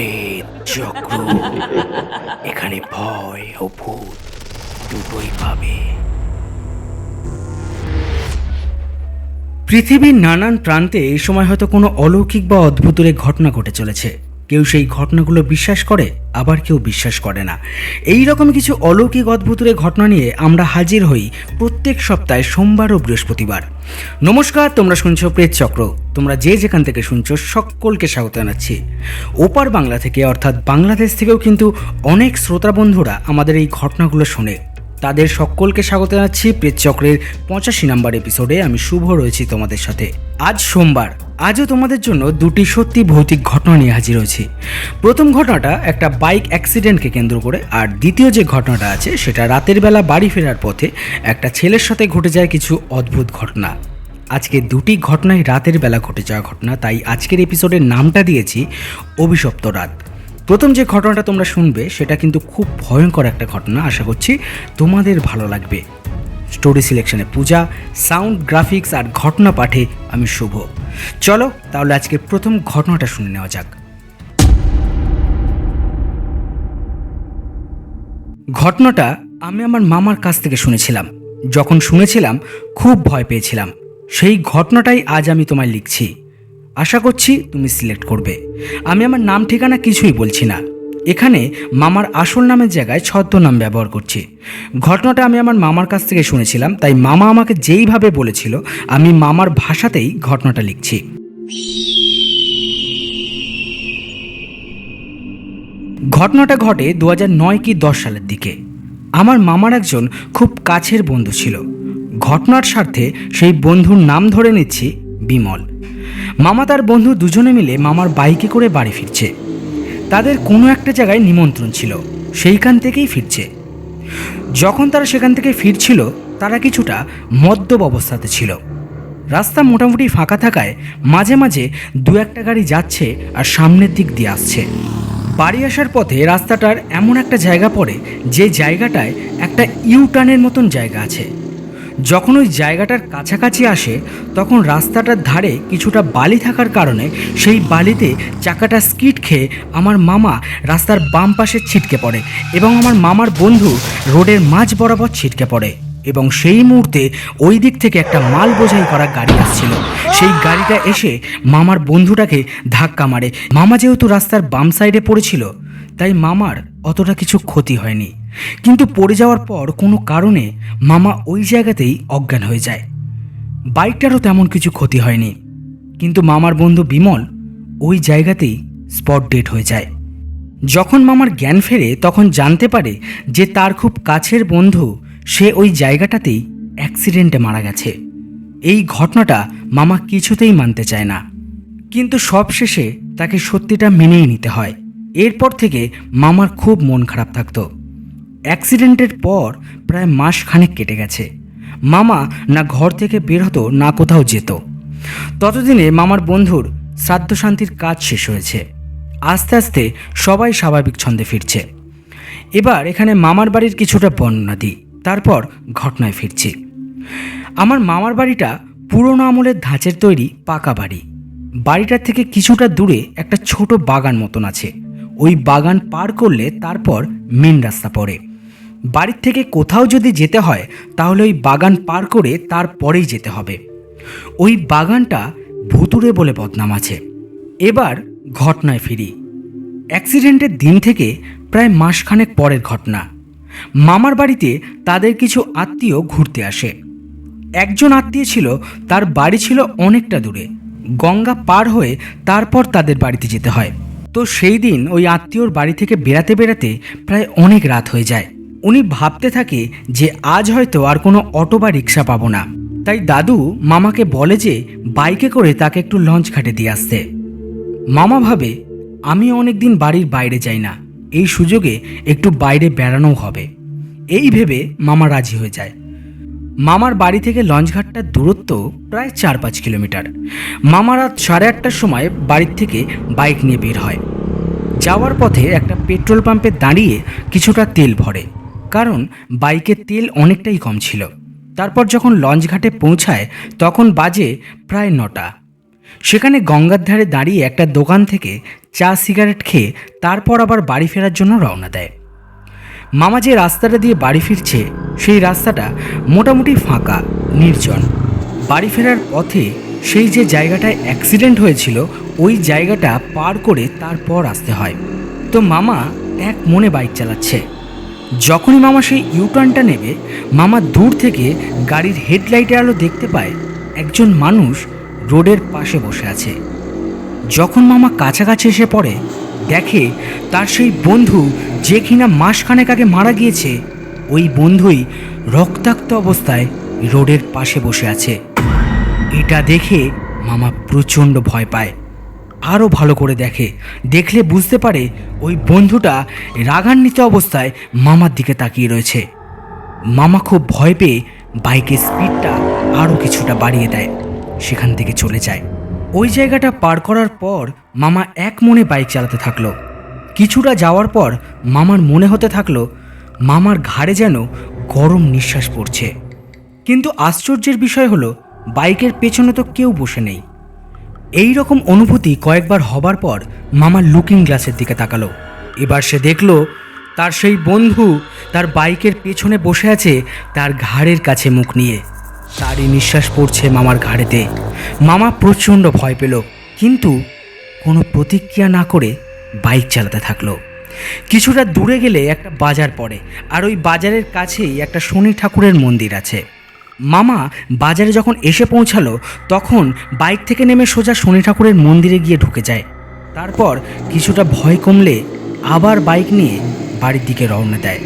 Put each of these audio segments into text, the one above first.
প্রেত চক্র এখানে ভয় ও ভূত দুটোই পাবে। পৃথিবীর নানান প্রান্তে এই সময় হয়তো কোনো অলৌকিক বা অদ্ভুতরে ঘটনা ঘটে চলেছে। কেউ সেই ঘটনাগুলো বিশ্বাস করে, আবার কেউ বিশ্বাস করে না। এই রকম কিছু অলৌকিক অদ্ভুতরে ঘটনা নিয়ে আমরা হাজির হই প্রত্যেক সপ্তাহে সোমবার ও বৃহস্পতিবার। নমস্কার, তোমরা শুনছো প্রেত চক্র। তোমরা যে যেখান থেকে শুনছো সকলকে স্বাগত জানাচ্ছি। ওপার বাংলা থেকে, অর্থাৎ বাংলাদেশ থেকেও কিন্তু অনেক শ্রোতা বন্ধুরা আমাদের এই ঘটনাগুলো শোনে। তাদের সকলকে স্বাগত জানাচ্ছি প্রেতচক্রের পঁচাশি নাম্বার এপিসোডে আমি শুভ রয়েছি তোমাদের সাথে। আজ সোমবার। আজও তোমাদের জন্য দুটি সত্যি ভৌতিক ঘটনা নিয়ে হাজির হয়েছি। প্রথম ঘটনাটা একটা বাইক অ্যাক্সিডেন্টকে কেন্দ্র করে, আর দ্বিতীয় যে ঘটনাটা আছে, সেটা রাতের বেলা বাড়ি ফেরার পথে একটা ছেলের সাথে ঘটে যায় কিছু অদ্ভুত ঘটনা। আজকে দুটি ঘটনাই রাতের বেলা ঘটে যাওয়া ঘটনা, তাই আজকের এপিসোডের নামটা দিয়েছি, অভিশপ্ত রাত। প্রথম যে ঘটনাটা তোমরা শুনবে, সেটা কিন্তু খুব ভয়ঙ্কর একটা ঘটনা, আশা করছি তোমাদের ভালো লাগবে। স্টোরি সিলেকশনে পূজা সাউন্ড গ্রাফিক্স আর ঘটনা পাঠে আমি শুভ। চলো তাহলে আজকে প্রথম ঘটনাটা শুনে নেওয়া যাক। ঘটনাটা আমি আমার মামার কাছ থেকে শুনেছিলাম। যখন শুনেছিলাম, খুব ভয় পেয়েছিলাম। সেই ঘটনাটাই আজ আমি তোমায় লিখছি। আশা করছি তুমি সিলেক্ট করবে। আমি আমার নাম, ঠিকানা কিছুই বলছি না। এখানে মামার আসল নামের জায়গায় ছদ্মনাম ব্যবহার করছি। ঘটনাটা আমি আমার মামার কাছ থেকে শুনেছিলাম, তাই মামা আমাকে যেইভাবে বলেছিল, আমি মামার ভাষাতেই ঘটনাটা লিখছি। ঘটনাটা ঘটে দু নয় কি দশ সালের দিকে। আমার মামার একজন খুব কাছের বন্ধু ছিল। ঘটনার স্বার্থে সেই বন্ধুর নাম ধরে নিচ্ছি বিমল। মামা তার বন্ধু দুজনে মিলে মামার বাইকে করে বাড়ি ফিরছে। তাদের কোনো একটা জায়গায় নিমন্ত্রণ ছিল, সেইখান থেকেই ফিরছে। যখন তারা সেখান থেকে ফিরছিল, তারা কিছুটা মদ্যপ অবস্থাতে ছিল। রাস্তা মোটামুটি ফাঁকা থাকায় মাঝে মাঝে দু একটা গাড়ি যাচ্ছে আর সামনের দিক দিয়ে আসছে। বাড়ি আসার পথে রাস্তাটার এমন একটা জায়গা পড়ে, যে জায়গাটায় একটা ইউটার্নের মতন জায়গা আছে। যখন ওই জায়গাটার কাছাকাছি আসে, তখন রাস্তাটার ধারে কিছুটা বালি থাকার কারণে সেই বালিতে চাকাটা স্কিট খেয়ে আমার মামা রাস্তার বাম পাশে ছিটকে পড়ে এবং আমার মামার বন্ধু রোডের মাঝ বরাবর ছিটকে পড়ে এবং সেই মুহূর্তে ওই দিক থেকে একটা মাল বোঝাই করা গাড়ি আসছিল। সেই গাড়িটা এসে মামার বন্ধুটাকে ধাক্কা মারে। মামা যেহেতু রাস্তার বাম সাইডে পড়েছিল, তাই মামার অতটা কিছু ক্ষতি হয়নি। কিন্তু পড়ে যাওয়ার পর কোনো কারণে মামা ওই জায়গাতেই অজ্ঞান হয়ে যায়। বাইকটারও তেমন কিছু ক্ষতি হয়নি। কিন্তু মামার বন্ধু বিমল ওই জায়গাতেই স্পট ডেট হয়ে যায়। যখন মামার জ্ঞান ফেরে তখন জানতে পারে যে তার খুব কাছের বন্ধু সে ওই জায়গাটাতেই অ্যাক্সিডেন্টে মারা গেছে। এই ঘটনাটা মামা কিছুতেই মানতে চায় না। কিন্তু সবশেষে তাকে সত্যিটা মেনেই নিতে হয়। এরপর থেকে মামার খুব মন খারাপ থাকতো। অ্যাক্সিডেন্টের পর প্রায় মাস খানেক কেটে গেছে। মামা না ঘর থেকে বের হতো, না কোথাও যেত। ততদিনে মামার বন্ধুর শ্রাদ্ধ শান্তির কাজ শেষ হয়েছে। আস্তে আস্তে সবাই স্বাভাবিক ছন্দে ফিরছে। এবার এখানে মামার বাড়ির কিছুটা বর্ণনা দিই, তারপর ঘটনায় ফিরছি। আমার মামার বাড়িটা পুরোনো আমলের ধাঁচের তৈরি পাকা বাড়ি। বাড়িটার থেকে কিছুটা দূরে একটা ছোট বাগান মতন আছে। ওই বাগান পার করলে তারপর মেন রাস্তা পড়ে। বাড়ির থেকে কোথাও যদি যেতে হয়, তাহলে ওই বাগান পার করে তারপরেই যেতে হবে। ওই বাগানটা ভুতুরে বলে বদনাম আছে। এবার ঘটনায় ফিরি। অ্যাক্সিডেন্টের দিন থেকে প্রায় মাসখানেক পরের ঘটনা। মামার বাড়িতে তাদের কিছু আত্মীয় ঘুরতে আসে। একজন আত্মীয় ছিল, তার বাড়ি ছিল অনেকটা দূরে। গঙ্গা পার হয়ে তারপর তাদের বাড়িতে যেতে হয়। তো সেই দিন ওই আত্মীয়র বাড়ি থেকে বেড়াতে বেড়াতে প্রায় অনেক রাত হয়ে যায়। উনি ভাবতে থাকে যে আজ হয়তো আর কোনো অটো বা রিক্সা পাবো না। তাই দাদু মামাকে বলে যে বাইকে করে তাকে একটু লঞ্চ ঘাটে দিয়ে আসতে। মামা ভাবে, আমি অনেকদিন বাড়ির বাইরে যাই না। এই সুযোগে একটু বাইরে বেড়ানোও হবে। এই ভেবে মামা রাজি হয়ে যায়। মামার বাড়ি থেকে লঞ্চঘাটটার দূরত্ব প্রায় চার পাঁচ কিলোমিটার। মামা রাত সাড়ে আটটার সময় বাড়ির থেকে বাইক নিয়ে বের হয়। যাওয়ার পথে একটা পেট্রোল পাম্পে দাঁড়িয়ে কিছুটা তেল ভরে। কারণ বাইকে তেল অনেকটাই কম ছিল। তারপর যখন লঞ্চঘাটে পৌঁছায়, তখন বাজে প্রায় নটা। সেখানে গঙ্গার ধারে দাঁড়িয়ে একটা দোকান থেকে চা, সিগারেট খেয়ে তারপর আবার বাড়ি ফেরার জন্য রওনা দেয়। মামা যে রাস্তাটা দিয়ে বাড়ি ফিরছে, সেই রাস্তাটা মোটামুটি ফাঁকা, নির্জন। বাড়ি ফেরার পথে সেই যে জায়গাটায় অ্যাক্সিডেন্ট হয়েছিল, ওই জায়গাটা পার করে তারপর আসতে হয়। তো মামা এক মনে বাইক চালাচ্ছে। যখনই মামা সেই ইউটার্নটা নেবে, মামা দূর থেকে গাড়ির হেডলাইটের আলো দেখতে পায় একজন মানুষ রোডের পাশে বসে আছে। যখন মামা কাছাকাছি এসে পড়ে, দেখে তার সেই বন্ধু যে কিনা মাসখানেক আগে মারা গিয়েছে, ওই বন্ধুই রক্তাক্ত অবস্থায় রোডের পাশে বসে আছে। এটা দেখে মামা প্রচণ্ড ভয় পায়। আরও ভালো করে দেখে। দেখলে বুঝতে পারে ওই বন্ধুটা রাগান্বিত অবস্থায় মামার দিকে তাকিয়ে রয়েছে। মামা খুব ভয় পেয়ে বাইকের স্পিডটা আরও কিছুটা বাড়িয়ে দেয়, সেখান থেকে চলে যায়। ওই জায়গাটা পার করার পর মামা এক মনে বাইক চালাতে থাকল। কিছুটা যাওয়ার পর মামার মনে হতে থাকল, মামার ঘাড়ে যেন গরম নিঃশ্বাস পড়ছে। কিন্তু আশ্চর্যের বিষয় হলো, বাইকের পেছনে তো কেউ বসে নেই। এই রকম অনুভূতি কয়েকবার হবার পর মামা লুকিং গ্লাসের দিকে তাকালো। এবার সে দেখল, তার সেই বন্ধু তার বাইকের পেছনে বসে আছে তার ঘাড়ের কাছে মুখ নিয়ে। তারই নিঃশ্বাস পড়ছে মামার ঘাড়েতে। মামা প্রচণ্ড ভয় পেল, কিন্তু কোনো প্রতিক্রিয়া না করে বাইক চালাতে থাকল। কিছুটা দূরে গেলে একটা বাজার পড়ে, আর ওই বাজারের কাছেই একটা শনি ঠাকুরের মন্দির আছে। মামা বাজারে যখন এসে পৌঁছালো, তখন বাইক থেকে নেমে সোজা শনি ঠাকুরের মন্দিরে গিয়ে ঢুকে যায়। তারপর কিছুটা ভয় কমলে আবার বাইক নিয়ে বাড়ির দিকে রওনা দেয়।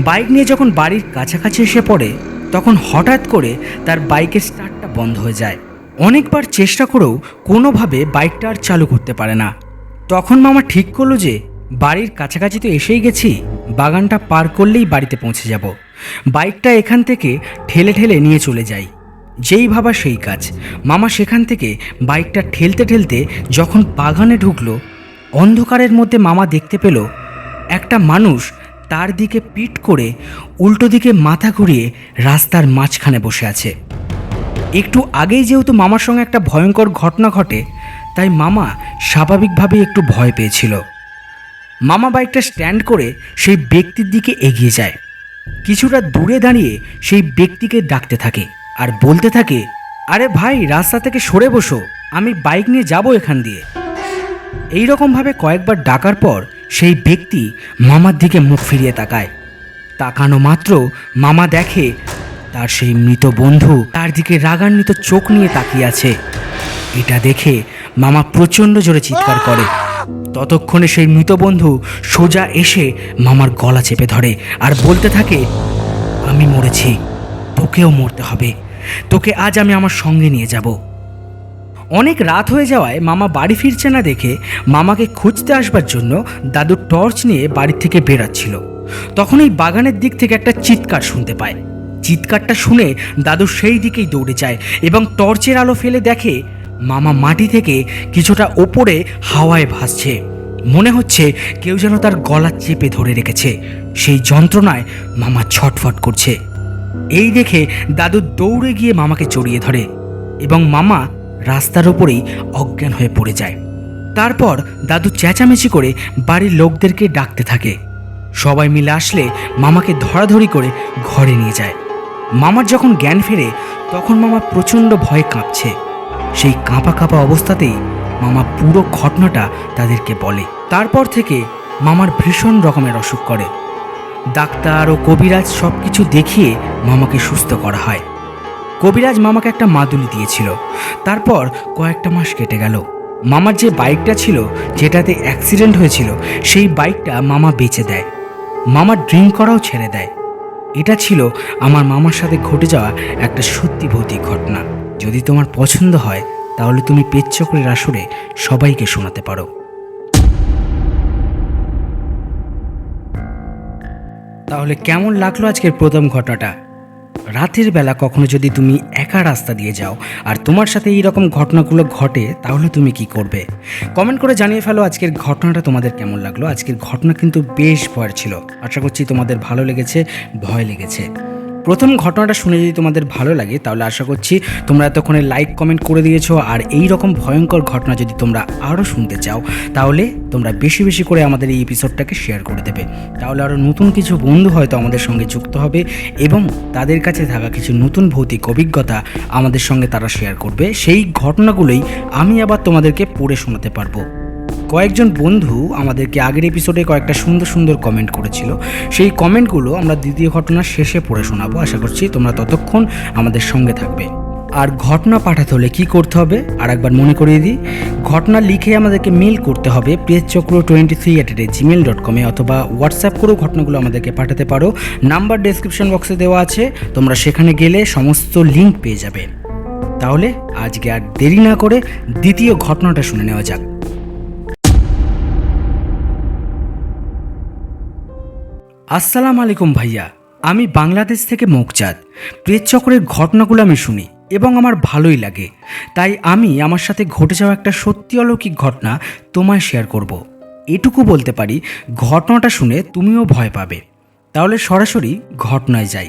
বাইক নিয়ে যখন বাড়ির কাছাকাছি এসে পড়ে, তখন হঠাৎ করে তার বাইকের স্টার্টটা বন্ধ হয়ে যায়। অনেকবার চেষ্টা করেও কোনোভাবে বাইকটা আর চালু করতে পারে না। তখন মামা ঠিক করল যে, বাড়ির কাছাকাছি তো এসেই গেছি, বাগানটা পার করলেই বাড়িতে পৌঁছে যাব। বাইকটা এখান থেকে ঠেলে ঠেলে নিয়ে চলে যাই। যেই ভাবা সেই কাজ। মামা সেখান থেকে বাইকটা ঠেলতে ঠেলতে যখন বাগানে ঢুকলো, অন্ধকারের মধ্যে মামা দেখতে পেল একটা মানুষ তার দিকে পিট করে উল্টো দিকে মাথা ঘুরিয়ে রাস্তার মাঝখানে বসে আছে। একটু আগেই যেহেতু মামার সঙ্গে একটা ভয়ঙ্কর ঘটনা ঘটে, তাই মামা স্বাভাবিকভাবেই একটু ভয় পেয়েছিল। মামা বাইকটা স্ট্যান্ড করে সেই ব্যক্তির দিকে এগিয়ে যায়। কিছুটা দূরে দাঁড়িয়ে সেই ব্যক্তিকে ডাকতে থাকে আর বলতে থাকে, আরে ভাই, রাস্তা থেকে সরে বসো, আমি বাইক নিয়ে যাব এখান দিয়ে। এই রকমভাবে কয়েকবার ডাকার পর সেই ব্যক্তি মামার দিকে মুখ ফিরিয়ে তাকায়। তাকানো মাত্র মামা দেখে তার সেই মৃত বন্ধু তার দিকে রাগান্বিত চোখ নিয়ে তাকিয়ে আছে। এটা দেখে মামা প্রচণ্ড জোরে চিৎকার করে। ততক্ষণে সেই মৃত বন্ধু সোজা এসে মামার গলা চেপে ধরে আর বলতে থাকে, আমি মরেছি, তোকেও মরতে হবে। তোকে আজ আমি আমার সঙ্গে নিয়ে যাব। অনেক রাত হয়ে যাওয়ায় মামা বাড়ি ফিরছে না দেখে মামাকে খুঁজতে আসবার জন্য দাদু টর্চ নিয়ে বাড়ি থেকে বেরাচ্ছিল। তখন এই বাগানের দিক থেকে একটা চিৎকার শুনতে পায়। চিৎকারটা শুনে দাদু সেই দিকেই দৌড়ে যায় এবং টর্চের আলো ফেলে দেখে মামা মাটি থেকে কিছুটা ওপরে হাওয়ায় ভাসছে। মনে হচ্ছে কেউ যেন তার গলা চেপে ধরে রেখেছে। সেই যন্ত্রণায় মামা ছটফট করছে। এই দেখে দাদু দৌড়ে গিয়ে মামাকে জড়িয়ে ধরে এবং মামা রাস্তার ওপরেই অজ্ঞান হয়ে পড়ে যায়। তারপর দাদু চেঁচামেচি করে বাড়ির লোকদেরকে ডাকতে থাকে। সবাই মিলে আসলে মামাকে ধরাধরি করে ঘরে নিয়ে যায়। মামার যখন জ্ঞান ফেরে, তখন মামা প্রচণ্ড ভয়ে কাঁপছে। সেই কাঁপা কাঁপা অবস্থাতেই মামা পুরো ঘটনাটা তাদেরকে বলে। তারপর থেকে মামার ভীষণ রকমের অসুখ করে। ডাক্তার ও কবিরাজ সব কিছু দেখিয়ে মামাকে সুস্থ করা হয়। কবিরাজ মামাকে একটা মাদুলি দিয়েছিল। তারপর কয়েকটা মাস কেটে গেল। মামার যে বাইকটা ছিল, যেটাতে অ্যাক্সিডেন্ট হয়েছিল, সেই বাইকটা মামা বেচে দেয়। মামা ড্রিঙ্ক করাও ছেড়ে দেয়। এটা ছিল আমার মামার সাথে ঘটে যাওয়া একটা সত্যি ভৌতিক ঘটনা। যদি তোমার পছন্দ হয়, তাহলে তুমি পেচ্চক্রের আসরে সবাইকে শোনাতে পারো। তাহলে কেমন লাগল আজকের প্রথম ঘটনাটা? রাতের বেলা কখনো যদি তুমি একা রাস্তা দিয়ে যাও আর তোমার সাথে এই রকম ঘটনাগুলো ঘটে, তাহলে তুমি কি করবে? কমেন্ট করে জানিয়ে ফেলো আজকের ঘটনাটা তোমাদের কেমন লাগল। আজকের ঘটনা কিন্তু বেশ ভয়ের ছিল। আশা করছি তোমাদের ভালো লেগেছে, ভয় লেগেছে। প্রথম ঘটনাটা শুনে যদি তোমাদের ভালো লাগে, তাহলে আশা করছি তোমরা এতক্ষণে লাইক কমেন্ট করে দিয়েছ। আর এই রকম ভয়ঙ্কর ঘটনা যদি তোমরা আরও শুনতে চাও, তাহলে তোমরা বেশি বেশি করে আমাদের এই এপিসোডটাকে শেয়ার করে দেবে। তাহলে আরও নতুন কিছু বন্ধু হয়তো আমাদের সঙ্গে যুক্ত হবে এবং তাদের কাছে থাকা কিছু নতুন ভৌতিক অভিজ্ঞতা আমাদের সঙ্গে তারা শেয়ার করবে। সেই ঘটনাগুলোই আমি আবার তোমাদেরকে পড়ে শোনাতে পারব। কয়েকজন বন্ধু আমাদেরকে আগের এপিসোডে কয়েকটা সুন্দর সুন্দর কমেন্ট করেছিল। সেই কমেন্টগুলো আমরা দ্বিতীয় ঘটনার শেষে পড়ে শোনাবো। আশা করছি তোমরা ততক্ষণ আমাদের সঙ্গে থাকবে। আর ঘটনা পাঠাতে হলে কী করতে হবে? আর একবার মনে করিয়ে দিই, ঘটনা লিখে আমাদেরকে মেল করতে হবে চক্র twenty three at Gmail dot কমে অথবা হোয়াটসঅ্যাপ করেও ঘটনাগুলো আমাদেরকে পাঠাতে পারো। নাম্বার ডেসক্রিপশন বক্সে দেওয়া আছে, তোমরা সেখানে গেলে সমস্ত লিঙ্ক পেয়ে যাবে। তাহলে আজকে আর দেরি না করে দ্বিতীয় ঘটনাটা শুনে নেওয়া যাক। আসসালামু আলাইকুম ভাইয়া। আমি বাংলাদেশ থেকে মুকচাঁদ প্রেতচক্রের ঘটনাগুলো আমি শুনি এবং আমার ভালোই লাগে। তাই আমি আমার সাথে ঘটে যাওয়া একটা সত্যি অলৌকিক ঘটনা তোমায় শেয়ার করব। এটুকু বলতে পারি, ঘটনাটা শুনে তুমিও ভয় পাবে। তাহলে সরাসরি ঘটনায় যাই।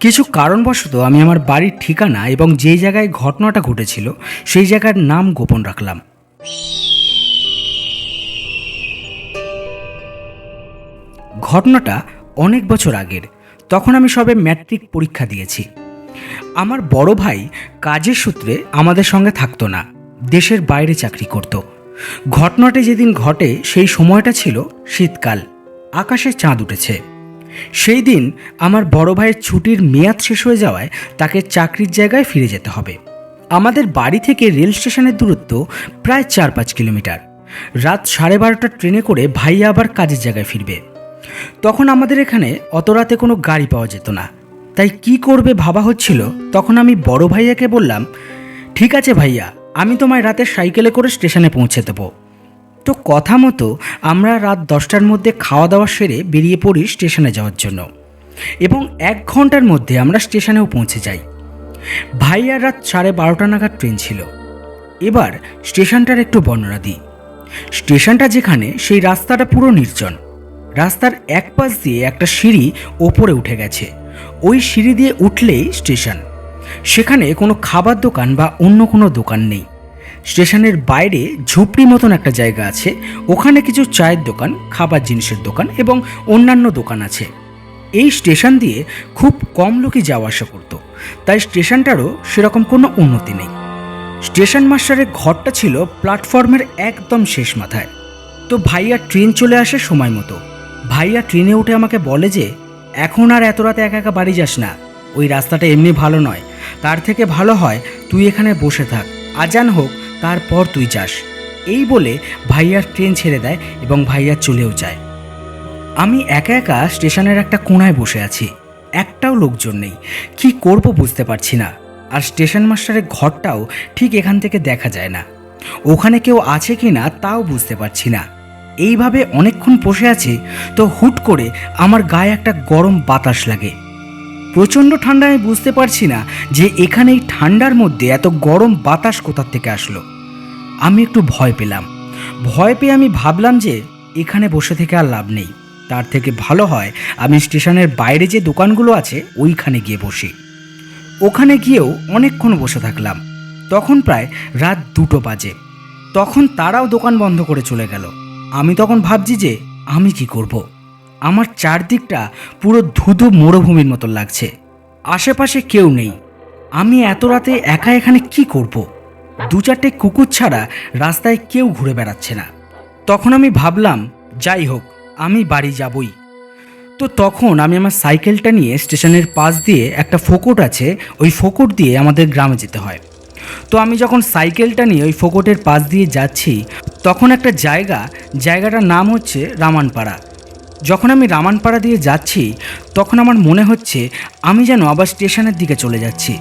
কিছু কারণবশত আমি আমার বাড়ির ঠিকানা এবং যেই জায়গায় ঘটনাটা ঘটেছিল, সেই জায়গার নাম গোপন রাখলাম। ঘটনাটা অনেক বছর আগের, তখন আমি সবে ম্যাট্রিক পরীক্ষা দিয়েছি। আমার বড় ভাই কাজের সূত্রে আমাদের সঙ্গে থাকতো না, দেশের বাইরে চাকরি করত। ঘটনাটি যেদিন ঘটে সেই সময়টা ছিল শীতকাল, আকাশে চাঁদ উঠেছে। সেই দিন আমার বড় ভাইয়ের ছুটির মেয়াদ শেষ হয়ে যাওয়ায় তাকে চাকরির জায়গায় ফিরে যেতে হবে। আমাদের বাড়ি থেকে রেল স্টেশনের দূরত্ব প্রায় চার পাঁচ কিলোমিটার। রাত সাড়ে বারোটার ট্রেনে করে ভাইয়া আবার কাজের জায়গায় ফিরবে। তখন আমাদের এখানে অত রাতে কোনো গাড়ি পাওয়া যেত না। তাই কি করবে ভাবা হচ্ছিল? তখন আমি বড় ভাইয়াকে বললাম, ঠিক আছে ভাইয়া, আমি তোমায় রাতে সাইকেলে করে স্টেশনে পৌঁছে দেবো। তো কথা মতো আমরা রাত দশটার মধ্যে খাওয়া দাওয়া সেরে বেরিয়ে পড়ি স্টেশনে যাওয়ার জন্য। এবং এক ঘণ্টার মধ্যে আমরা স্টেশনেও পৌঁছে যাই। ভাইয়ার রাত সাড়ে বারোটা নাগাদ ট্রেন ছিল। এবার স্টেশনটার একটু বর্ণনা দিই। স্টেশনটা যেখানে, সেই রাস্তাটা পুরো নির্জন। রাস্তার এক পাশ দিয়ে একটা সিঁড়ি ওপরে উঠে গেছে। ওই সিঁড়ি দিয়ে উঠলেই স্টেশন। সেখানে কোনো খাবার দোকান বা অন্য কোনো দোকান নেই। স্টেশনের বাইরে ঝুপড়ি মতন একটা জায়গা আছে। ওখানে কিছু চায়ের দোকান, খাবার জিনিসের দোকান এবং অন্যান্য দোকান আছে। এই স্টেশন দিয়ে খুব কম লোকই যাওয়া আসা করতো। তাই স্টেশনটারও সেরকম কোনো উন্নতি নেই। স্টেশন মাস্টারের ঘরটা ছিল প্ল্যাটফর্মের একদম শেষ মাথায়। তো ভাইয়া ট্রেন চলে আসে সময় মতো ভাইয়া ট্রেনে উঠে আমাকে বলে যে, এখন আর এত রাতে একা একা বাড়ি যাস না। ওই রাস্তাটা এমনি ভালো নয়। তার থেকে ভালো হয় তুই এখানে বসে থাক। আজান হোক, তারপর তুই যাস। এই বলে ভাইয়ার ট্রেন ছেড়ে দেয় এবং ভাইয়া চলেও যায়। আমি একা একা স্টেশনের একটা কোণায় বসে আছি। একটাও লোকজন নেই। কি করব বুঝতে পারছি না। আর স্টেশন মাস্টারের ঘরটাও ঠিক এখান থেকে দেখা যায় না। ওখানে কেউ আছে কি না তাও বুঝতে পারছি না। এইভাবে অনেকক্ষণ বসে আছে, তো হুট করে আমার গায়ে একটা গরম বাতাস লাগে। প্রচণ্ড ঠান্ডা আমি বুঝতে পারছি না যে এখানে এই ঠান্ডার মধ্যে এত গরম বাতাস কোথার থেকে আসলো। আমি একটু ভয় পেলাম। ভয় পেয়ে আমি ভাবলাম যে এখানে বসে থেকে আর লাভ নেই। তার থেকে ভালো হয় আমি স্টেশনের বাইরে যে দোকানগুলো আছে, ওইখানে গিয়ে বসি। ওখানে গিয়েও অনেকক্ষণ বসে থাকলাম। তখন প্রায় রাত দুটো বাজে। তখন তারাও দোকান বন্ধ করে চলে গেল। আমি তখন ভাবছি যে আমি কি করব। আমার চারদিকটা পুরো ধুধু মরুভূমির মতো লাগছে। আশেপাশে কেউ নেই। আমি এত রাতে একা এখানে কি করব। দু চারটে কুকুর ছাড়া রাস্তায় কেউ ঘুরে বেড়াচ্ছে না। তখন আমি ভাবলাম, যাই হোক, আমি বাড়ি যাবই। তো তখন আমি আমার সাইকেলটা নিয়ে স্টেশনের পাশ দিয়ে একটা ফোকট আছে, ওই ফোকট দিয়ে আমাদের গ্রামে যেতে হয়। তো আমি যখন সাইকেলটা নিয়ে ওই ফোকটের পাশ দিয়ে যাচ্ছি, তখন একটা জায়গা, জায়গাটার নাম হচ্ছে রামানপাড়া। যখন আমি রামানপাড়া দিয়ে যাচ্ছি, তখন আমার মনে হচ্ছে আমি যেন আবার স্টেশনের দিকে চলে যাচ্ছি।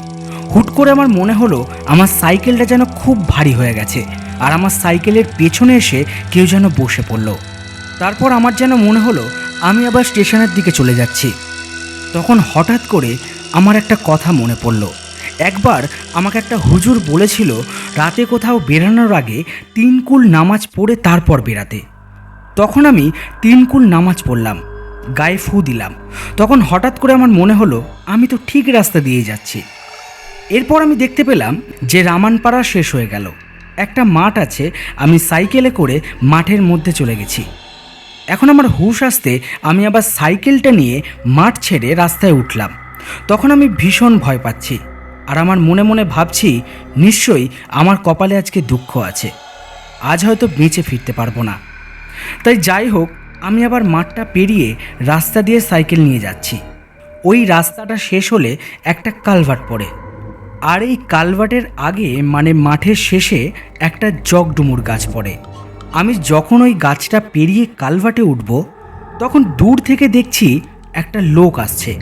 হুট করে আমার মনে হলো আমার সাইকেলটা যেন খুব ভারী হয়ে গেছে আর আমার সাইকেলের পেছনে এসে কেউ যেন বসে পড়ল। তারপর আমার যেন মনে হলো আমি আবার স্টেশনের দিকে চলে যাচ্ছি। তখন হঠাৎ করে আমার একটা কথা মনে পড়ল। একবার আমাকে একটা হুজুর বলেছিল, রাতে কোথাও বেরানোর আগে তিন কুল নামাজ পড়ে তারপর বেরাতে। তখন আমি তিন কুল নামাজ পড়লাম, গায়ে ফু দিলাম। তখন হঠাৎ করে আমার মনে হলো, আমি তো ঠিক রাস্তা দিয়ে যাচ্ছি। এরপর আমি দেখতে পেলাম যে রামানপাড়া শেষ হয়ে গেল। একটা মাঠ আছে, আমি সাইকেলে করে মাঠের মধ্যে চলে গেছি। এখন আমার হুশ আসতে আমি আবার সাইকেলটা নিয়ে মাঠ ছেড়ে রাস্তায় উঠলাম। তখন আমি ভীষণ ভয় পাচ্ছি। আর আমার মনে মনে ভাবছি, নিশ্চয়ই আমার কপালে আজকে দুঃখ আছে। আজ হয়তো বেঁচে ফিরতে পারব না। তাই যাই হোক, আমি আবার মাঠটা পেরিয়ে রাস্তা দিয়ে সাইকেল নিয়ে যাচ্ছি। ওই রাস্তাটা শেষ হলে একটা কালভার্ট পড়ে। আর এই কালভার্টের আগে মানে মাঠের শেষে, একটা জগডুমুর গাছ পড়ে। আমি যখন ওই গাছটা পেরিয়ে কালভার্টে উঠব, তখন দূর থেকে দেখছি একটা লোক আসছে।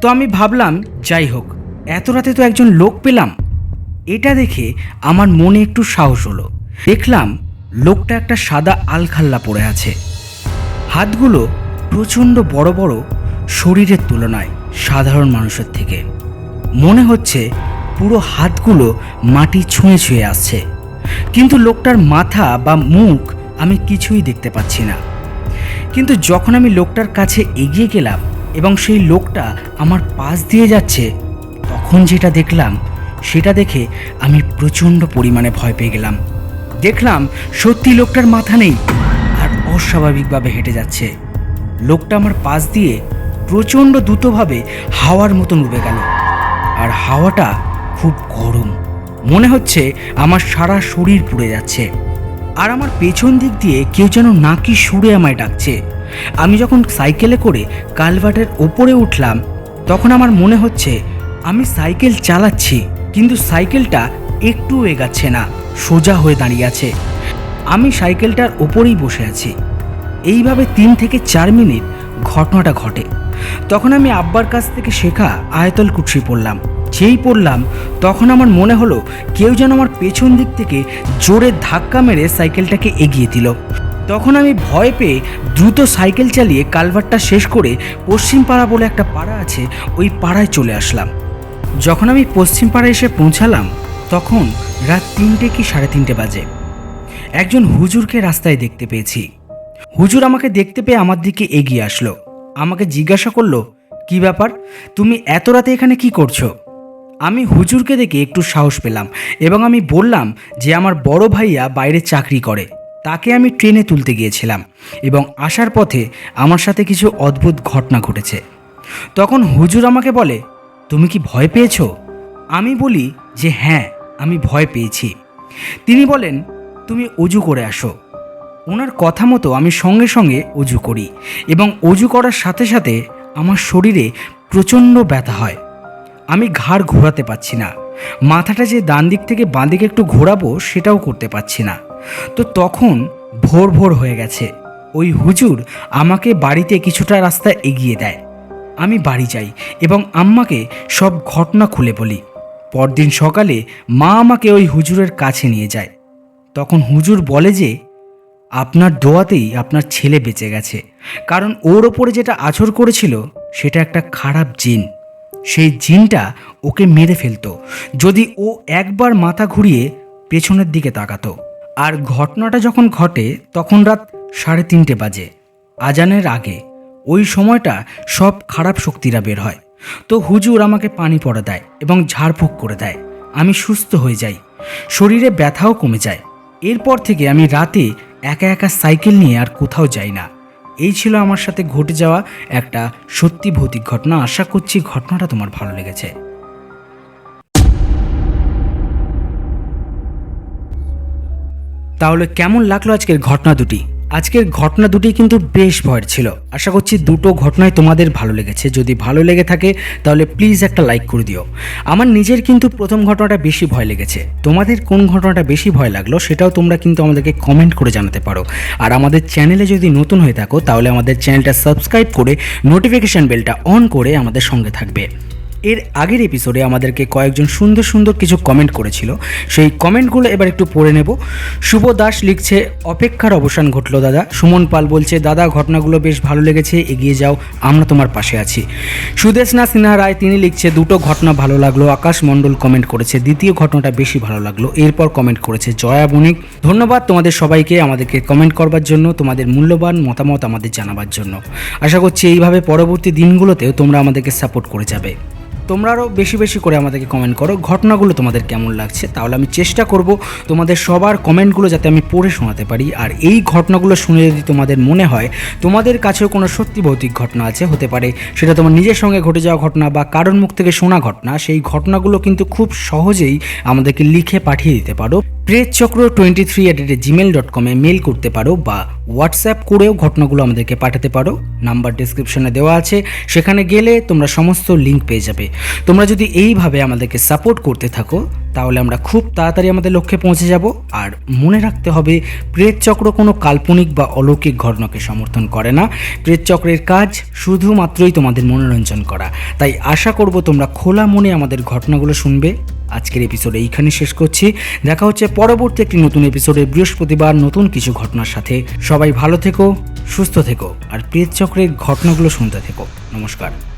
তো আমি ভাবলাম, যাই হোক এত রাতে তো একজন লোক পেলাম। এটা দেখে আমার মনে একটু সাহস হলো। দেখলাম লোকটা একটা সাদা আলখাল্লা পড়ে আছে। হাতগুলো প্রচণ্ড বড় বড় শরীরের তুলনায় সাধারণ মানুষের থেকে। মনে হচ্ছে পুরো হাতগুলো মাটি ছুঁয়ে ছুঁয়ে আসছে। কিন্তু লোকটার মাথা বা মুখ আমি কিছুই দেখতে পাচ্ছি না। কিন্তু যখন আমি লোকটার কাছে এগিয়ে গেলাম এবং সেই লোকটা আমার পাশ দিয়ে যাচ্ছে তখন যেটা দেখলাম, সেটা দেখে আমি প্রচণ্ড পরিমাণে ভয় পেয়ে গেলাম। দেখলাম সত্যি লোকটার মাথা নেই আর অস্বাভাবিকভাবে হেঁটে যাচ্ছে। লোকটা আমার পাশ দিয়ে প্রচণ্ড দ্রুতভাবে হাওয়ার মতন উড়ে গেল আর হাওয়াটা খুব গরম। মনে হচ্ছে আমার সারা শরীর পুড়ে যাচ্ছে আর আমার পেছন দিক দিয়ে কেউ যেন নাকি সুরে আমায় ডাকছে। আমি যখন সাইকেলে করে কালভার্টের ওপরে উঠলাম, তখন আমার মনে হচ্ছে আমি সাইকেল চালাচ্ছি, কিন্তু সাইকেলটা একটু এগাচ্ছে না, সোজা হয়ে দাঁড়িয়ে আছে। আমি সাইকেলটার ওপরেই বসে আছি। এইভাবে তিন থেকে চার মিনিট ঘটনাটা ঘটে। তখন আমি আব্বার কাছ থেকে শেখা আয়তল কুঠি পড়লাম। যেই পড়লাম, তখন আমার মনে হলো কেউ যেন আমার পেছন দিক থেকে জোরে ধাক্কা মেরে সাইকেলটাকে এগিয়ে দিল। তখন আমি ভয় পেয়ে দ্রুত সাইকেল চালিয়ে কালভারটা শেষ করে পশ্চিম পাড়া বলে একটা পাড়া আছে, ওই পাড়ায় চলে আসলাম। যখন আমি পশ্চিম পাড়ায় এসে পৌঁছালাম, তখন রাত তিনটে কি সাড়ে তিনটে বাজে। একজন হুজুরকে রাস্তায় দেখতে পেয়েছি। হুজুর আমাকে দেখতে পেয়ে আমার দিকে এগিয়ে আসলো। আমাকে জিজ্ঞাসা করল, কি ব্যাপার? তুমি এত রাতে এখানে কি করছ? আমি হুজুরকে দেখে একটু সাহস পেলাম এবং আমি বললাম যে আমার বড় ভাইয়া বাইরে চাকরি করে। তাকে আমি ট্রেনে তুলতে গিয়েছিলাম এবং আসার পথে আমার সাথে কিছু অদ্ভুত ঘটনা ঘটেছে। তখন হুজুর আমাকে বলে তুমি কি ভয় পেয়েছ? আমি বলি যে হ্যাঁ আমি ভয় পেয়েছি। তিনি বলেন, তুমি অজু করে আসো। ওনার কথা মতো আমি সঙ্গে সঙ্গে অজু করি এবং অজু করার সাথে সাথে আমার শরীরে প্রচণ্ড ব্যথা হয়। আমি ঘাড় ঘোরাতে পারছি না। মাথাটা যে ডান দিক থেকে বাঁ দিকে একটু ঘোরাবো সেটাও করতে পারছি না। তো তখন ভোর ভোর হয়ে গেছে। ওই হুজুর আমাকে বাড়িতে কিছুটা রাস্তা এগিয়ে দেয়। আমি বাড়ি যাই এবং আম্মাকে সব ঘটনা খুলে বলি। পরদিন সকালে মা আমাকে ওই হুজুরের কাছে নিয়ে যায়। তখন হুজুর বলে যে, আপনার দোয়াতেই আপনার ছেলে বেঁচে গেছে। কারণ ওর ওপরে যেটা আছর করেছিল, সেটা একটা খারাপ জিন। সেই জিনটা ওকে মেরে ফেলতো, যদি ও একবার মাথা ঘুরিয়ে পেছনের দিকে তাকাতো। আর ঘটনাটা যখন ঘটে, তখন রাত সাড়ে তিনটে বাজে। আজানের আগে ওই সময়টা সব খারাপ শক্তিরা বের হয়। তো হুজুর আমাকে পানি পড়া দেয় এবং ঝাড়ফুঁক করে দেয়। আমি সুস্থ হয়ে যাই। শরীরে ব্যথাও কমে যায়। এরপর থেকে আমি রাতে একা একা সাইকেল নিয়ে আর কোথাও যাই না। এই ছিল আমার সাথে ঘটে যাওয়া একটা সত্যি ভৌতিক ঘটনা। আশা করছি ঘটনাটা তোমার ভালো লেগেছে। তাহলে কেমন লাগল আজকের ঘটনা দুটি? আজকের ঘটনা দুটি কিন্তু বেশ ভয়ের ছিল। আশা করছি দুটো ঘটনাই তোমাদের ভালো লেগেছে। যদি ভালো লেগে থাকে, তাহলে প্লিজ একটা লাইক করে দিও। আমার নিজের কিন্তু প্রথম ঘটনাটা বেশি ভয় লেগেছে। তোমাদের কোন ঘটনাটা বেশি ভয় লাগল, সেটাও তোমরা কিন্তু আমাদেরকে কমেন্ট করে জানাতে পারো। আর আমাদের চ্যানেলে যদি নতুন হয়ে থাকো, তাহলে আমাদের চ্যানেলটা সাবস্ক্রাইব করে নোটিফিকেশান বেলটা অন করে আমাদের সঙ্গে থাকবে। এর আগের এপিসোডে আমাদেরকে কয়েকজন সুন্দর সুন্দর কিছু কমেন্ট করেছিল। সেই কমেন্টগুলো এবার একটু পড়ে নেব। শুভ দাস লিখছে, অপেক্ষার অবসান ঘটলো দাদা। সুমন পাল বলছে, দাদা, ঘটনাগুলো বেশ ভালো লেগেছে, এগিয়ে যাও, আমরা তোমার পাশে আছি। সুদেশনা সিনহা রায়, তিনি লিখছে, দুটো ঘটনা ভালো লাগল। আকাশ মণ্ডল কমেন্ট করেছে, দ্বিতীয় ঘটনাটা বেশি ভালো লাগল। এরপর কমেন্ট করেছে, জয়া বণিক। ধন্যবাদ তোমাদের সবাইকে আমাদেরকে কমেন্ট করবার জন্য, তোমাদের মূল্যবান মতামত আমাদের জানাবার জন্য। আশা করছি এইভাবে পরবর্তী দিনগুলোতেও তোমরা আমাদেরকে সাপোর্ট করে যাবে। তোমরা আরও বেশি বেশি করে আমাদেরকে কমেন্ট করো। ঘটনাগুলো তোমাদের কেমন লাগছে তাহলে আমি চেষ্টা করব তোমাদের সবার কমেন্টগুলো যাতে আমি পড়ে শোনাতে পারি। আর এই ঘটনাগুলো শুনে যদি তোমাদের মনে হয়, তোমাদের কাছেও কোনো সত্যি ভৌতিক ঘটনা আছে, হতে পারে সেটা তোমার নিজের সঙ্গে ঘটে যাওয়া ঘটনা বা কারোর মুখ থেকে শোনা ঘটনা, সেই ঘটনাগুলো কিন্তু খুব সহজেই আমাদেরকে লিখে পাঠিয়ে দিতে পারো। প্রেত চক্র twenty three at Gmail dot কমে মেল করতে পারো বা হোয়াটসঅ্যাপ করেও ঘটনাগুলো আমাদেরকে পাঠাতে পারো। নাম্বার ডিসক্রিপশনে দেওয়া আছে। সেখানে গেলে তোমরা সমস্ত লিঙ্ক পেয়ে যাবে। তোমরা যদি এইভাবে আমাদেরকে সাপোর্ট করতে থাকো তাহলে আমরা খুব তাড়াতাড়ি আমাদের লক্ষ্যে পৌঁছে যাব। আর মনে রাখতে হবে, প্রেত চক্র কোনো কাল্পনিক বা অলৌকিক ঘটনাকে সমর্থন করে না। প্রেত চক্রের কাজ শুধুমাত্রই তোমাদের মনোরঞ্জন করা। তাই আশা করব তোমরা খোলা মনে আমাদের ঘটনাগুলো শুনবে। আজকের এপিসোড এইখানে শেষ করছি। দেখা হচ্ছে পরবর্তী একটি নতুন এপিসোডে বৃহস্পতিবার নতুন কিছু ঘটনার সাথে। সবাই ভালো থেকো, সুস্থ থেকো, আর প্রেত চক্রের ঘটনাগুলো শুনতে থেকো। নমস্কার।